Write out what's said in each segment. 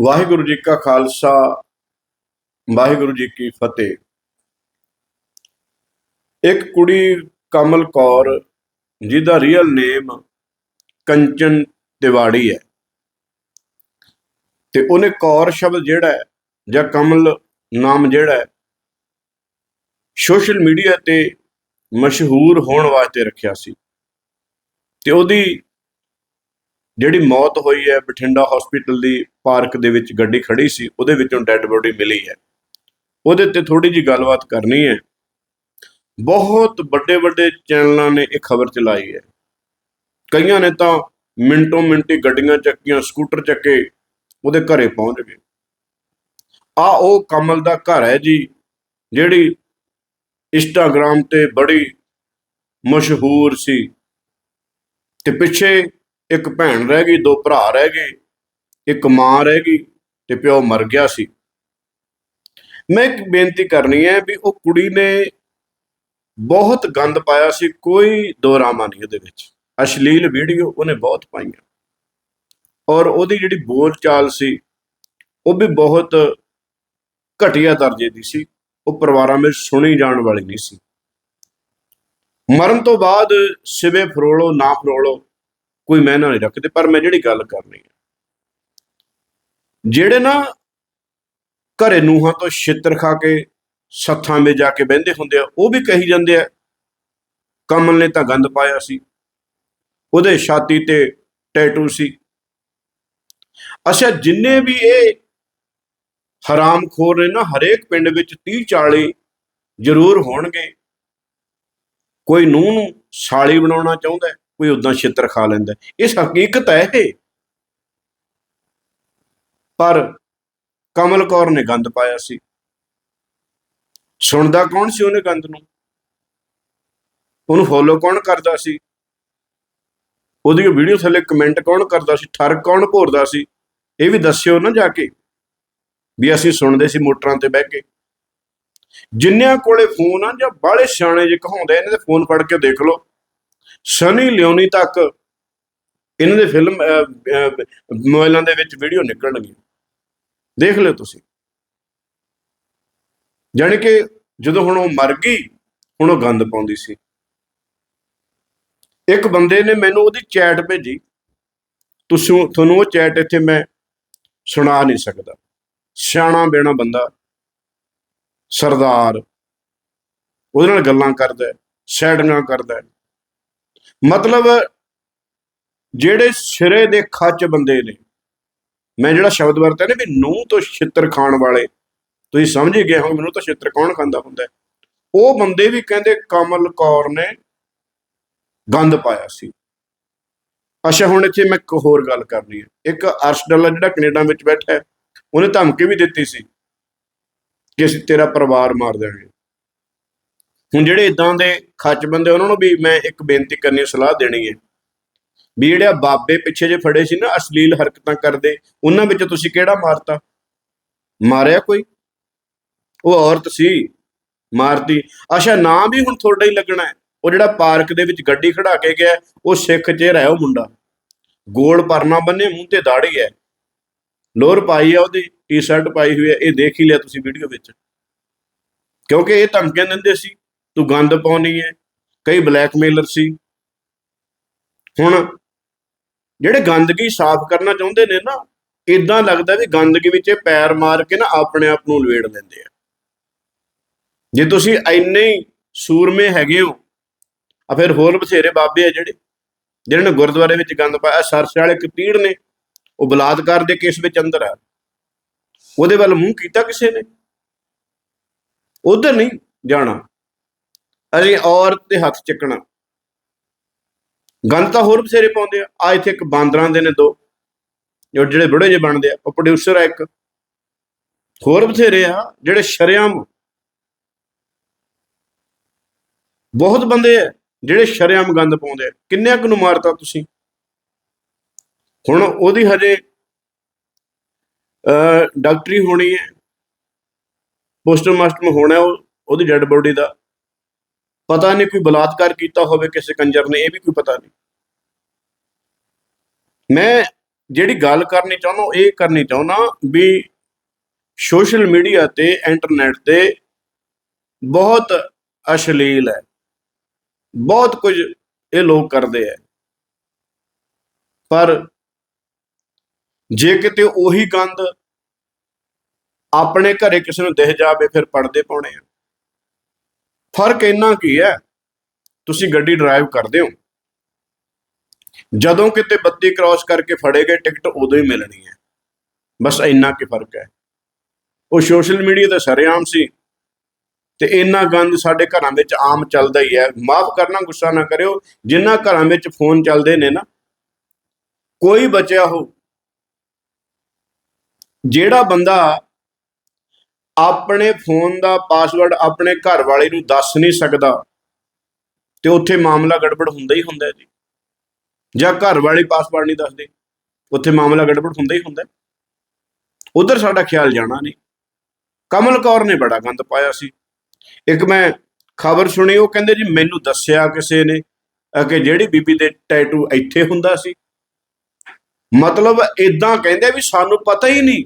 ਵਾਹਿਗੁਰੂ ਜੀ ਕਾ ਖਾਲਸਾ, ਵਾਹਿਗੁਰੂ ਜੀ ਕੀ ਫਤਿਹ। ਇੱਕ ਕੁੜੀ ਕਮਲ ਕੌਰ, ਜਿਹਦਾ ਰੀਅਲ ਨੇਮ ਕੰਚਨ ਤਿਵਾੜੀ ਹੈ। ਤੇ ਉਹਨੇ ਕੌਰ ਸ਼ਬਦ ਜਿਹੜਾ ਹੈ, ਜਾਂ ਕਮਲ ਨਾਮ ਜਿਹੜਾ ਹੈ ਸੋਸ਼ਲ ਮੀਡੀਆ ਤੇ ਮਸ਼ਹੂਰ ਹੋਣ ਵਾਸਤੇ ਰੱਖਿਆ ਸੀ। ਤੇ ਉਹਦੀ ਜਿਹੜੀ ਮੌਤ ਹੋਈ ਹੈ, ਬਠਿੰਡਾ ਹਸਪੀਟਲ ਦੀ ਪਾਰਕ ਦੇ ਵਿੱਚ ਗੱਡੀ ਖੜੀ ਸੀ, ਉਹਦੇ ਵਿੱਚੋਂ ਡੈੱਡ ਬੋਡੀ ਮਿਲੀ ਹੈ। ਉਹਦੇ ਤੇ ਥੋੜੀ ਜੀ ਗੱਲਬਾਤ ਕਰਨੀ ਹੈ। ਬਹੁਤ ਵੱਡੇ ਵੱਡੇ ਚੈਨਲਾਂ ਨੇ ਇਹ ਖਬਰ ਚਲਾਈ ਹੈ। ਕਈਆਂ ਨੇ ਤਾਂ ਮਿੰਟੋ ਮਿੰਟੀ ਗੱਡੀਆਂ ਚੱਕੀਆਂ, ਸਕੂਟਰ ਚੱਕੇ, ਉਹਦੇ ਘਰੇ ਪਹੁੰਚ ਗਏ। ਆ ਉਹ ਕਮਲ ਦਾ ਘਰ ਹੈ ਜੀ, ਜਿਹੜੀ ਇੰਸਟਾਗ੍ਰਾਮ ਤੇ ਬੜੀ ਮਸ਼ਹੂਰ ਸੀ। ਤੇ ਪਿੱਛੇ ਇੱਕ ਭੈਣ ਰਹਿ ਗਈ, ਦੋ ਭਰਾ ਰਹਿ ਗਏ, ਇੱਕ ਮਾਂ ਰਹਿ ਗਈ ਤੇ ਪਿਓ ਮਰ ਗਿਆ ਸੀ। ਮੈਂ ਇੱਕ ਬੇਨਤੀ ਕਰਨੀ ਹੈ ਵੀ ਉਹ ਕੁੜੀ ਨੇ ਬਹੁਤ ਗੰਦ ਪਾਇਆ ਸੀ, ਕੋਈ ਦੋਰਾਮਾ ਨਹੀਂ ਉਹਦੇ ਵਿੱਚ। ਅਸ਼ਲੀਲ ਵੀਡੀਓ ਉਹਨੇ ਬਹੁਤ ਪਾਈਆਂ। ਔਰ ਉਹਦੀ ਜਿਹੜੀ ਬੋਲ ਚਾਲ ਸੀ, ਉਹ ਵੀ ਬਹੁਤ ਘਟੀਆ ਦਰਜੇ ਦੀ ਸੀ। ਉਹ ਪਰਿਵਾਰਾਂ ਵਿੱਚ ਸੁਣੀ ਜਾਣ ਵਾਲੀ ਨਹੀਂ ਸੀ। ਮਰਨ ਤੋਂ ਬਾਅਦ ਸਿਵੇ ਫਰੋਲੋ, ਨਾ ਫਰੋਲੋ ਕੋਈ ਮੈਨਾਂ ਨਹੀਂ ਰੱਖਦੇ ਪਰ ਮੈਂ ਜਿਹੜੀ ਗੱਲ ਕਰਨੀ ਹੈ। ਜਿਹੜੇ ਨਾ ਘਰੇ ਨੂਹਾਂ ਤੋਂ ਛਿੱਤਰ ਖਾ ਕੇ ਸੱਥਾਂ 'ਤੇ ਜਾ ਕੇ ਬਹਿੰਦੇ ਹੁੰਦੇ ਆ ਉਹ ਵੀ ਕਹੀ ਜਾਂਦੇ ਆ ਕਮਲ ਨੇ ਤਾਂ ਗੰਦ ਪਾਇਆ ਸੀ। ਉਹਦੇ ਛਾਤੀ ਤੇ ਟੈਟੂ ਸੀ। ਅੱਛਾ ਜਿੰਨੇ ਵੀ ਇਹ ਹਰਾਮਖੋਰ ਨੇ ਨਾ ਹਰੇਕ ਪਿੰਡ ਵਿੱਚ 30 40 ਜ਼ਰੂਰ ਹੋਣਗੇ। ਕੋਈ ਨੂੰਹ ਨੂੰ ਸਾਲੀ ਬਣਾਉਣਾ ਚਾਹੁੰਦਾ ਹੈ, ਕੋਈ ਉਦਾਂ ਛਿੱਤਰ ਖਾ ਲੈਂਦਾ ਇਸ ਹਕੀਕਤ ਹੈ ਇਹ। ਪਰ ਕਮਲ ਕੌਰ ਨੇ ਗੰਦ ਪਾਇਆ ਸੀ। ਸੁਣਦਾ ਕੌਣ ਸੀ ਉਹਨੇ ਗੰਦ ਨੂੰ? ਉਹਨੂੰ ਫੋਲੋ ਕੌਣ ਕਰਦਾ ਸੀ? ਉਹਦੀ ਵੀਡੀਓ ਥੱਲੇ ਕਮੈਂਟ ਕੌਣ ਕਰਦਾ ਸੀ? ਠਰ ਕੌਣ ਭੋਰਦਾ ਸੀ? ਇਹ ਵੀ ਦੱਸਿਓ ਨਾ ਜਾ ਕੇ। ਵੀ ਅਸੀਂ ਸੁਣਦੇ ਸੀ ਮੋਟਰਾਂ ਤੇ ਬਹਿ ਕੇ। ਜਿੰਨਿਆਂ ਕੋਲੇ ਫੋਨ ਆ ਜਾਂ ਬਾਹਲੇ ਸਿਆਣੇ ਜੇ ਕਹਾਉਂਦੇ ਇਹਨਾਂ ਦੇ ਫੋਨ ਫੜ ਕੇ ਦੇਖ ਲਓ। ਸਨੀ ਲਿਓਨੀ ਤੱਕ ਇਹਨਾਂ ਦੇ ਫਿਲਮ ਅਹ, ਮੋਬਾਈਲਾਂ ਦੇ ਵਿੱਚ ਵੀਡੀਓ ਨਿਕਲਣਗੀਆਂ। ਦੇਖ ਲਿਓ ਤੁਸੀਂ। ਜਾਣੀ ਕਿ ਜਦੋਂ ਹੁਣ ਉਹ ਮਰ ਗਈ ਹੁਣ ਉਹ ਗੰਦ ਪਾਉਂਦੀ ਸੀ। ਇੱਕ ਬੰਦੇ ਨੇ ਮੈਨੂੰ ਉਹਦੀ ਚੈਟ ਭੇਜੀ। ਤੁਸੀਂ ਤੁਹਾਨੂੰ ਉਹ ਚੈਟ ਇੱਥੇ ਮੈਂ ਸੁਣਾ ਨਹੀਂ ਸਕਦਾ। ਸਿਆਣਾ ਬੇਣਾ ਬੰਦਾ ਸਰਦਾਰ। ਉਹਦੇ ਨਾਲ ਗੱਲਾਂ ਕਰਦਾ ਹੈ ਕਰਦਾ। ਮਤਲਬ ਜਿਹੜੇ ਸਿਰੇ ਦੇ ਖੱਚ ਬੰਦੇ ਨੇ, ਮੈਂ ਜਿਹੜਾ ਸ਼ਬਦ ਵਰਤਿਆ ਨੇ ਵੀ ਨੂੰਹ ਤੋਂ ਛਿੱਤਰ ਖਾਣ ਵਾਲੇ, ਤੁਸੀਂ ਸਮਝ ਹੀ ਗਏ ਹੋ ਮੈਨੂੰ ਤਾਂ ਛਿੱਤਰ ਕੌਣ ਖਾਂਦਾ ਹੁੰਦਾ। ਉਹ ਬੰਦੇ ਵੀ ਕਹਿੰਦੇ ਕਮਲ ਕੌਰ ਨੇ ਗੰਦ ਪਾਇਆ ਸੀ। ਅੱਛਾ, ਹੁਣ ਇੱਥੇ ਮੈਂ ਇੱਕ ਹੋਰ ਗੱਲ ਕਰਨੀ ਹੈ। ਇੱਕ ਅਰਸ਼ ਡੱਲਾ ਜਿਹੜਾ ਕੈਨੇਡਾ ਵਿੱਚ ਬੈਠਾ ਹੈ, ਉਹਨੇ ਧਮਕੀ ਵੀ ਦਿੱਤੀ ਸੀ ਕਿ ਅਸੀਂ ਤੇਰਾ ਪਰਿਵਾਰ ਮਾਰ ਦਿਆਂਗੇ ਹੁਣ ਜਿਹੜੇ ਇਦਾਂ ਦੇ ਖੱਚ ਬੰਦੇ, ਉਹਨਾਂ ਨੂੰ ਵੀ ਮੈਂ ਇੱਕ ਬੇਨਤੀ ਕਰਨੀ ਸਲਾਹ ਦੇਣੀ ਹੈ ਵੀ ਜਿਹੜੇ ਬਾਬੇ ਪਿੱਛੇ ਜੇ ਫੜੇ ਸੀ ਨਾ, ਅਸ਼ਲੀਲ ਹਰਕਤਾਂ ਕਰਦੇ, ਉਹਨਾਂ ਵਿੱਚ ਤੁਸੀਂ ਕਿਹੜਾ ਮਾਰਤਾ? ਮਾਰਿਆ ਕੋਈ? ਉਹ ਔਰਤ ਸੀ, ਮਾਰਤੀ। ਅੱਛਾ, ਨਾਂ ਵੀ ਹੁਣ ਤੁਹਾਡਾ ਹੀ ਲੱਗਣਾ ਹੈ। ਉਹ ਜਿਹੜਾ ਪਾਰਕ ਦੇ ਵਿੱਚ ਗੱਡੀ ਖੜਾ ਕੇ ਗਿਆ, ਉਹ ਸਿੱਖ ਚਿਹਰਾ ਹੈ ਉਹ ਮੁੰਡਾ। ਗੋਲ ਪਰਨਾ ਬੰਨੇ ਮੂੰਹ ਤੇ ਦਾੜੀ ਹੈ ਲੋਰ ਪਾਈ ਹੈ ਉਹਦੀ, ਟੀ-ਸ਼ਰਟ ਪਾਈ ਹੋਈ ਹੈ, ਇਹ ਦੇਖ ਹੀ ਲਿਆ ਤੁਸੀਂ ਵੀਡੀਓ ਵਿੱਚ। ਕਿਉਂਕਿ ਇਹ ਧਮਕੀਆਂ ਦਿੰਦੇ ਸੀ। ਤੂੰ ਗੰਦ ਪਾਉਣੀ ਹੈ ਕਈ ਬਲੈਕਮੇਲਰ ਸੀ। ਹੁਣ ਜਿਹੜੇ ਗੰਦਗੀ ਸਾਫ਼ ਕਰਨਾ ਚਾਹੁੰਦੇ ਨੇ ਨਾ ਇਦਾਂ ਲੱਗਦਾ ਵੀ ਗੰਦਗੀ ਵਿੱਚ ਇਹ ਪੈਰ ਮਾਰ ਕੇ ਨਾ ਆਪਣੇ ਆਪ ਨੂੰ ਲਵੇੜ ਲੈਂਦੇ ਆ। ਜੇ ਤੁਸੀਂ ਇੰਨੇ ਹੀ ਸੂਰਮੇ ਹੈਗੇ ਹੋ ਆ ਫਿਰ ਹੋਰ ਬਥੇਰੇ ਬਾਬੇ ਆ ਜਿਹੜੇ, ਜਿਹਨਾਂ ਨੇ ਗੁਰਦੁਆਰੇ ਵਿੱਚ ਗੰਦ ਪਾਇਆ ਸਰਸੇ ਵਾਲੇ ਕਤੀੜ ਨੇ, ਉਹ ਬਲਾਤਕਾਰ ਦੇ ਕੇਸ ਵਿੱਚ ਅੰਦਰ ਆ। ਉਹਦੇ ਵੱਲ ਮੂੰਹ ਕੀਤਾ ਕਿਸੇ ਨੇ? ਉਧਰ ਨਹੀਂ ਜਾਣਾ। ਅਰੇ ਔਰਤ ਦੇ ਹੱਥ ਚੱਕਣਾ। ਗੰਦ ਤਾਂ ਹੋਰ ਬਥੇਰੇ ਪਾਉਂਦੇ ਆ। ਆ ਇੱਥੇ ਇੱਕ ਬਾਂਦਰਾਂ ਦੇ ਨੇ ਦੋ। ਜੋ ਜਿਹੜੇ ਬੁੜੇ ਜੇ ਬਣਦੇ ਆ, ਉਹ ਪ੍ਰੋਡਿਊਸਰ ਆ ਇੱਕ। ਹੋਰ ਬਥੇਰੇ ਆ, ਜਿਹੜੇ ਸ਼ਰਿਆਮ। ਬਹੁਤ ਬੰਦੇ ਆ, ਜਿਹੜੇ ਸ਼ਰਿਆਮ ਗੰਦ ਪਾਉਂਦੇ ਆ। ਕਿੰਨਿਆਂ ਕੁ ਨੂੰ ਮਾਰਤਾ ਤੁਸੀਂ? ਹੁਣ ਉਹਦੀ ਹਜੇ ਅ ਡਾਕਟਰੀ ਹੋਣੀ ਹੈ। ਪੋਸਟਮਾਸਟਰ ਹੋਣਾ ਉਹਦੀ ਡੈਡ ਬੋਡੀ ਦਾ। ਪਤਾ ਨਹੀਂ ਕੋਈ ਬਲਾਤਕਾਰ ਕੀਤਾ ਹੋਵੇ ਕਿਸੇ ਕੰਜਰ ਨੇ, ਇਹ ਵੀ ਕੋਈ ਪਤਾ ਨਹੀਂ। ਮੈਂ ਜਿਹੜੀ ਗੱਲ ਕਰਨੀ ਚਾਹੁੰਦਾ, ਇਹ ਕਰਨੀ ਚਾਹੁੰਦਾ ਵੀ ਸੋਸ਼ਲ ਮੀਡੀਆ ਤੇ ਇੰਟਰਨੈਟ ਤੇ ਬਹੁਤ ਅਸ਼ਲੀਲ ਹੈ। ਬਹੁਤ ਕੁਝ ਇਹ ਲੋਕ ਕਰਦੇ ਆ ਪਰ ਜੇ ਕਿਤੇ ਉਹੀ ਗੰਦ ਆਪਣੇ ਘਰੇ ਕਿਸੇ ਨੂੰ ਦਿਖ ਜਾਵੇ, ਫਿਰ ਪੜਦੇ ਪਾਉਣੇ ਆ। ਫ਼ਰਕ ਇੰਨਾ ਕੀ ਹੈ? ਤੁਸੀਂ ਗੱਡੀ ਡਰਾਈਵ ਕਰਦੇ ਹੋ। ਜਦੋਂ ਕਿਤੇ ਬੱਤੀ ਕ੍ਰਾਸ ਕਰਕੇ ਫੜੇ ਗਏ ਟਿਕਟ ਉਦੋਂ ਹੀ ਮਿਲਣੀ ਹੈ। ਬਸ ਇੰਨਾ ਕੀ ਫ਼ਰਕ ਹੈ। ਉਹ ਸੋਸ਼ਲ ਮੀਡੀਆ ਤੇ ਸਰੇਆਮ ਸੀ। ਤੇ ਇੰਨਾ ਗੰਦ ਸਾਡੇ ਘਰਾਂ ਵਿੱਚ ਆਮ ਚੱਲਦਾ ਹੀ ਹੈ। ਮਾਫ ਕਰਨਾ, ਗੁੱਸਾ ਨਾ ਕਰਿਓ। ਜਿਨ੍ਹਾਂ ਘਰਾਂ ਵਿੱਚ ਫੋਨ ਚੱਲਦੇ ਨੇ ਨਾ, ਕੋਈ ਬਚਿਆ ਹੋ। ਜਿਹੜਾ ਬੰਦਾ ਆਪਣੇ ਫੋਨ ਦਾ ਪਾਸਵਰਡ ਆਪਣੇ ਘਰ ਵਾਲੇ ਨੂੰ ਦੱਸ ਨਹੀਂ ਸਕਦਾ, ਤੇ ਉੱਥੇ ਮਾਮਲਾ ਗੜਬੜ ਹੁੰਦਾ ਹੀ ਹੁੰਦਾ ਜੀ। ਜਾਂ ਘਰ ਵਾਲੇ ਪਾਸਵਰਡ ਨਹੀਂ ਦੱਸਦੇ, ਉੱਥੇ ਮਾਮਲਾ ਗੜਬੜ ਹੁੰਦਾ ਹੀ ਹੁੰਦਾ ਉਧਰ ਸਾਡਾ ਖਿਆਲ ਜਾਣਾ ਨਹੀਂ। ਕਮਲ ਕੌਰ ਨੇ ਬੜਾ ਗੰਦ ਪਾਇਆ ਸੀ। ਇੱਕ ਮੈਂ ਖਬਰ ਸੁਣੀ, ਉਹ ਕਹਿੰਦੇ ਜੀ ਮੈਨੂੰ ਦੱਸਿਆ ਕਿਸੇ ਨੇ ਕਿ ਜਿਹੜੀ ਬੀਬੀ ਦੇ ਟੈਟੂ ਇੱਥੇ ਹੁੰਦਾ ਸੀ। ਮਤਲਬ ਇਦਾਂ ਕਹਿੰਦੇ ਵੀ ਸਾਨੂੰ ਪਤਾ ਹੀ ਨਹੀਂ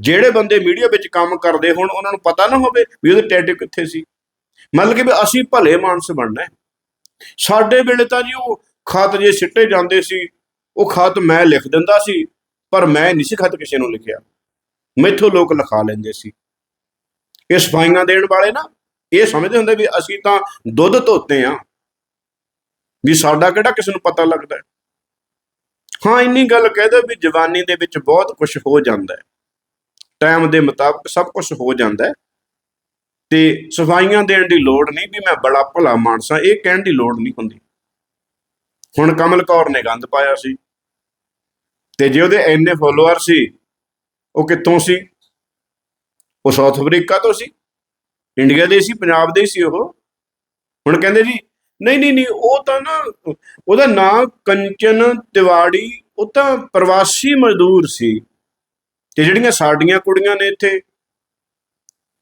ਜਿਹੜੇ ਬੰਦੇ ਮੀਡੀਆ ਵਿੱਚ ਕੰਮ ਕਰਦੇ ਹੋਣ, ਉਹਨਾਂ ਨੂੰ ਪਤਾ ਨਾ ਹੋਵੇ ਵੀ ਉਹਦੇ ਟੈਟੂ ਕਿੱਥੇ ਸੀ। ਮਤਲਬ ਕਿ ਵੀ ਅਸੀਂ ਭਲੇ ਮਾਨਸ ਬਣਨਾ ਹੈ। ਸਾਡੇ ਵੇਲੇ ਤਾਂ ਜੀ ਉਹ ਖਤ ਜੇ ਸਿੱਟੇ ਜਾਂਦੇ ਸੀ, ਉਹ ਖਤ ਮੈਂ ਲਿਖ ਦਿੰਦਾ ਸੀ, ਪਰ ਮੈਂ ਨਹੀਂ ਸੀ ਖਤ ਕਿਸੇ ਨੂੰ ਲਿਖਿਆ। ਮੈਥੋਂ ਲੋਕ ਲਿਖਾ ਲੈਂਦੇ ਸੀ। ਇਹ ਸਫਾਈਆਂ ਦੇਣ ਵਾਲੇ ਨਾ, ਇਹ ਸਮਝਦੇ ਹੁੰਦੇ ਵੀ ਅਸੀਂ ਤਾਂ ਦੁੱਧ ਧੋਤੇ ਆ। ਵੀ ਸਾਡਾ ਕਿਹੜਾ ਕਿਸੇ ਨੂੰ ਪਤਾ ਲੱਗਦਾ ਹਾਂ। ਇੰਨੀ ਗੱਲ ਕਹਿ ਦੋ ਵੀ ਜਵਾਨੀ ਦੇ ਵਿੱਚ ਬਹੁਤ ਕੁਝ ਹੋ ਜਾਂਦਾ ਹੈ। ਟਾਈਮ ਦੇ ਮੁਤਾਬਕ ਸਭ ਕੁਝ ਹੋ ਜਾਂਦਾ ਤੇ ਸਫਾਈਆਂ ਦੇਣ ਦੀ ਲੋੜ ਨਹੀਂ ਵੀ ਮੈਂ ਬੜਾ ਭਲਾ ਮਾਨਸਾ ਇਹ ਕਹਿਣ ਦੀ ਲੋੜ ਨਹੀਂ ਹੁੰਦੀ। ਹੁਣ ਕਮਲ ਕੌਰ ਨੇ ਗੰਦ ਪਾਇਆ ਸੀ। ਤੇ ਜੇ ਉਹਦੇ ਇੰਨੇ ਫੋਲੋਅਰ ਸੀ, ਉਹ ਕਿੱਥੋਂ ਸੀ? ਉਹ ਸਾਊਥ ਅਫਰੀਕਾ ਤੋਂ ਸੀ। ਇੰਡੀਆ ਦੇ ਸੀ, ਪੰਜਾਬ ਦੇ ਸੀ ਉਹ। ਹੁਣ ਕਹਿੰਦੇ ਜੀ, ਨਹੀਂ ਨਹੀਂ ਨਹੀਂ, ਉਹ ਤਾਂ ਨਾ, ਉਹਦਾ ਨਾਂ ਕੰਚਨ ਤਿਵਾੜੀ, ਉਹ ਤਾਂ ਪ੍ਰਵਾਸੀ ਮਜ਼ਦੂਰ ਸੀ। ਤੇ ਜਿਹੜੀਆਂ ਸਾਡੀਆਂ ਕੁੜੀਆਂ ਨੇ ਇੱਥੇ,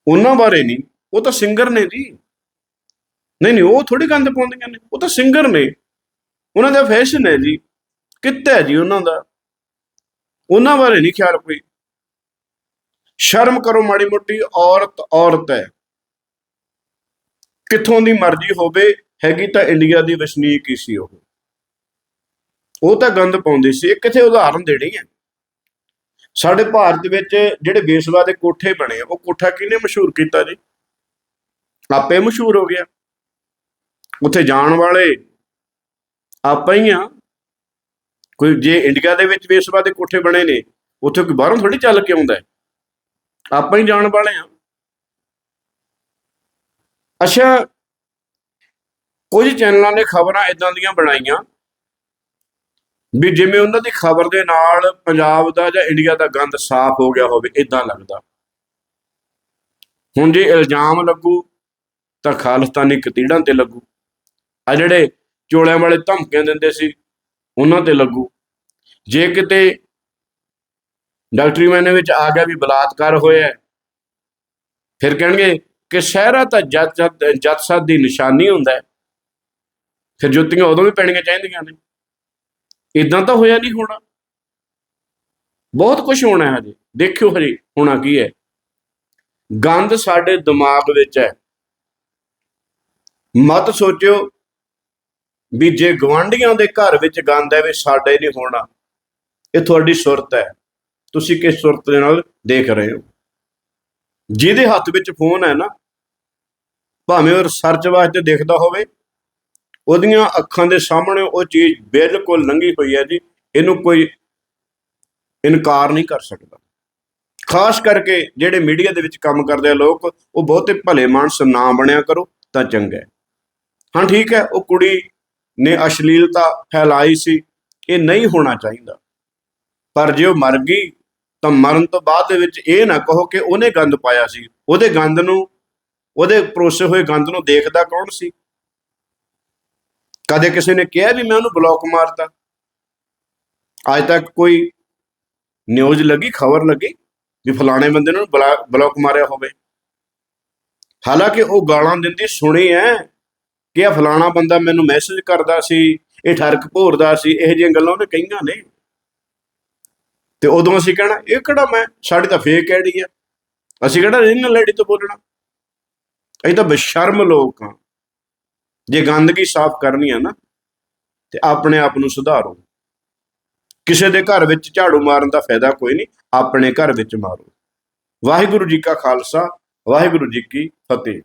ਉਹਨਾਂ ਬਾਰੇ ਨਹੀਂ, ਉਹ ਤਾਂ ਸਿੰਗਰ ਨੇ ਜੀ। ਨਹੀਂ ਨਹੀਂ, ਉਹ ਥੋੜੀ ਗੰਦ ਪਾਉਂਦੀਆਂ ਨੇ, ਉਹ ਤਾਂ ਸਿੰਗਰ ਨੇ। ਉਹਨਾਂ ਦਾ ਫੈਸ਼ਨ ਹੈ ਜੀ, ਕਿੱਤਾ ਹੈ ਜੀ ਉਹਨਾਂ ਦਾ। ਉਹਨਾਂ ਬਾਰੇ ਨਹੀਂ ਖਿਆਲ ਕੋਈ। ਸ਼ਰਮ ਕਰੋ ਮਾੜੀ ਮੋਟੀ, ਔਰਤ ਔਰਤ ਹੈ। ਕਿੱਥੋਂ ਦੀ ਮਰਜ਼ੀ ਹੋਵੇ, ਹੈਗੀ ਤਾਂ ਇੰਡੀਆ ਦੀ ਵਸਨੀਕ ਹੀ ਸੀ ਉਹ। ਉਹ ਤਾਂ ਗੰਦ ਪਾਉਂਦੀ ਸੀ। ਇਹ ਕਿਥੇ ਉਦਾਹਰਨ ਦੇਣੀ ਹੈ। ਸਾਡੇ ਭਾਰਤ ਵਿੱਚ ਜਿਹੜੇ ਬੇਸਵਾ ਦੇ ਕੋਠੇ ਬਣੇ ਆ, ਉਹ ਕੋਠਾ ਕਿਹਨੇ ਮਸ਼ਹੂਰ ਕੀਤਾ ਜੀ? ਆਪੇ ਮਸ਼ਹੂਰ ਹੋ ਗਿਆ। ਉੱਥੇ ਜਾਣ ਵਾਲੇ ਆਪਾਂ ਹੀ ਆ। ਕੋਈ ਜੇ ਇੰਡੀਆ ਦੇ ਵਿੱਚ ਬੇਸਵਾ ਦੇ ਕੋਠੇ ਬਣੇ ਨੇ, ਉੱਥੇ ਕੋਈ ਬਾਹਰੋਂ ਥੋੜੀ ਚੱਲ ਕੇ ਆਉਂਦਾ ਆਪਾਂ ਹੀ ਜਾਣ ਵਾਲੇ ਆ। ਅੱਛਾ, ਕੁਝ ਚੈਨਲਾਂ ਨੇ ਖਬਰਾਂ ਇਦਾਂ ਦੀਆਂ ਬਣਾਈਆਂ ਵੀ ਜਿਵੇਂ ਉਹਨਾਂ ਦੀ ਖਬਰ ਦੇ ਨਾਲ ਪੰਜਾਬ ਦਾ ਜਾਂ ਇੰਡੀਆ ਦਾ ਗੰਦ ਸਾਫ਼ ਹੋ ਗਿਆ ਹੋਵੇ ਇਦਾਂ ਲੱਗਦਾ। ਹੁਣ ਜੇ ਇਲਜ਼ਾਮ ਲੱਗੂ, ਤਾਂ ਖਾਲਿਸਤਾਨੀ ਕਤੀੜਾਂ ਤੇ ਲੱਗੂ। ਆ ਜਿਹੜੇ ਚੋਲਿਆਂ ਵਾਲੇ ਧਮਕੀਆਂ ਦਿੰਦੇ ਸੀ, ਉਹਨਾਂ ਤੇ ਲੱਗੂ। ਜੇ ਕਿਤੇ ਡਾਕਟਰੀ ਮੈਨੇ ਵਿੱਚ ਆ ਗਿਆ ਵੀ ਬਲਾਤਕਾਰ ਹੋਇਆ ਫਿਰ ਕਹਿਣਗੇ ਕਿ ਸ਼ਹਿਰਾ ਤਾਂ ਜੱਤ ਜੱਤ ਜੱਤ ਸੱਤ ਦੀ ਨਿਸ਼ਾਨੀ ਹੁੰਦਾ ਫਿਰ ਜੁੱਤੀਆਂ ਉਦੋਂ ਵੀ ਪੈਣੀਆਂ ਚਾਹੀਦੀਆਂ ਨੇ। ਇਦਾਂ ਤਾਂ ਹੋਇਆ ਨਹੀਂ ਹੋਣਾ। ਬਹੁਤ ਕੁਝ ਹੋਣਾ ਹੈ ਹਜੇ। ਦੇਖਿਓ ਹਜੇ ਹੋਣਾ ਕੀ ਹੈ। ਗੰਦ ਸਾਡੇ ਦਿਮਾਗ ਵਿੱਚ ਹੈ। ਮਤ ਸੋਚਿਓ ਵੀ ਜੇ ਗਵਾਂਢੀਆਂ ਦੇ ਘਰ ਵਿੱਚ ਗੰਦ ਹੈ ਵੀ ਸਾਡੇ ਨਹੀਂ ਹੋਣਾ, ਇਹ ਤੁਹਾਡੀ ਸੁਰਤ ਹੈ। ਤੁਸੀਂ ਕਿਸ ਸੁਰਤ ਦੇ ਨਾਲ ਦੇਖ ਰਹੇ ਹੋ? ਜਿਹਦੇ ਹੱਥ ਵਿੱਚ ਫੋਨ ਹੈ ਨਾ, ਭਾਵੇਂ ਉਹ ਰਿਸਰਚ ਵਾਸਤੇ ਦੇਖਦਾ ਹੋਵੇ ਉਹਦੀਆਂ ਅੱਖਾਂ ਦੇ ਸਾਹਮਣੇ ਉਹ ਚੀਜ਼ ਬਿਲਕੁਲ ਲੰਗੀ ਹੋਈ ਹੈ ਜੀ, ਇਹਨੂੰ ਕੋਈ ਇਨਕਾਰ ਨਹੀਂ ਕਰ ਸਕਦਾ। ਖਾਸ ਕਰਕੇ ਜਿਹੜੇ ਮੀਡੀਆ ਦੇ ਵਿੱਚ ਕੰਮ ਕਰਦੇ ਆ ਲੋਕ, ਉਹ ਬਹੁਤੇ ਭਲੇ ਮਾਨਸ ਨਾ ਬਣਿਆ ਕਰੋ ਤਾਂ ਚੰਗਾ ਹੈ। ਹਾਂ, ਠੀਕ ਹੈ, ਉਹ ਕੁੜੀ ਨੇ ਅਸ਼ਲੀਲਤਾ ਫੈਲਾਈ ਸੀ, ਇਹ ਨਹੀਂ ਹੋਣਾ ਚਾਹੀਦਾ। ਪਰ ਜੇ ਉਹ ਮਰ ਗਈ, ਤਾਂ ਮਰਨ ਤੋਂ ਬਾਅਦ ਦੇ ਵਿੱਚ ਇਹ ਨਾ ਕਹੋ ਕਿ ਉਹਨੇ ਗੰਦ ਪਾਇਆ ਸੀ। ਉਹਦੇ ਗੰਦ ਨੂੰ, ਉਹਦੇ ਪਰੋਸੇ ਹੋਏ ਗੰਦ ਨੂੰ ਦੇਖਦਾ ਕੌਣ ਸੀ? ਕਦੇ ਕਿਸੇ ਨੇ ਕਿਹਾ ਵੀ ਮੈਂ ਉਹਨੂੰ ਬਲੌਕ ਮਾਰਤਾ? ਅੱਜ ਤੱਕ ਕੋਈ ਨਿਊਜ਼ ਲੱਗੀ, ਖਬਰ ਲੱਗੀ ਵੀ ਫਲਾਣੇ ਬੰਦੇ ਨੂੰ ਬਲੌਕ ਮਾਰਿਆ ਹੋਵੇ? ਹਾਲਾਂਕਿ ਉਹ ਗਾਲਾਂ ਦਿੰਦੀ ਸੁਣੀ ਐ ਕਿ ਆ ਫਲਾਣਾ ਬੰਦਾ ਮੈਨੂੰ ਮੈਸੇਜ ਕਰਦਾ ਸੀ, ਇਹ ਠਰਕ ਭੋਰਦਾ ਸੀ, ਇਹ ਜਿਹੀਆਂ ਗੱਲਾਂ ਉਹਨੇ ਕਹੀਆਂ ਨੇ। ਤੇ ਉਦੋਂ ਅਸੀਂ ਕਹਿਣਾ, ਇਹ ਕਿਹੜਾ ਮੈਂ? ਸਾਡੀ ਤਾਂ ਫੇਕ ਆਈਡੀ ਆ। ਅਸੀਂ ਕਿਹੜਾ ਰੀਨਲ ਆਈਡੀ ਤੋਂ ਬੋਲਣਾ? ਅਸੀਂ ਤਾਂ ਬੇਸ਼ਰਮ ਲੋਕ ਆ। ਜੇ ਗੰਦਗੀ ਸਾਫ਼ ਕਰਨੀ ਆ ਨਾ, ਤੇ ਆਪਣੇ ਆਪ ਨੂੰ ਸੁਧਾਰੋ। ਕਿਸੇ ਦੇ ਘਰ ਵਿੱਚ ਝਾੜੂ ਮਾਰਨ ਦਾ ਫਾਇਦਾ ਕੋਈ ਨਹੀਂ, ਆਪਣੇ ਘਰ ਵਿੱਚ ਮਾਰੋ। ਵਾਹਿਗੁਰੂ ਜੀ ਕਾ ਖਾਲਸਾ, ਵਾਹਿਗੁਰੂ ਜੀ ਕੀ ਫਤਿਹ।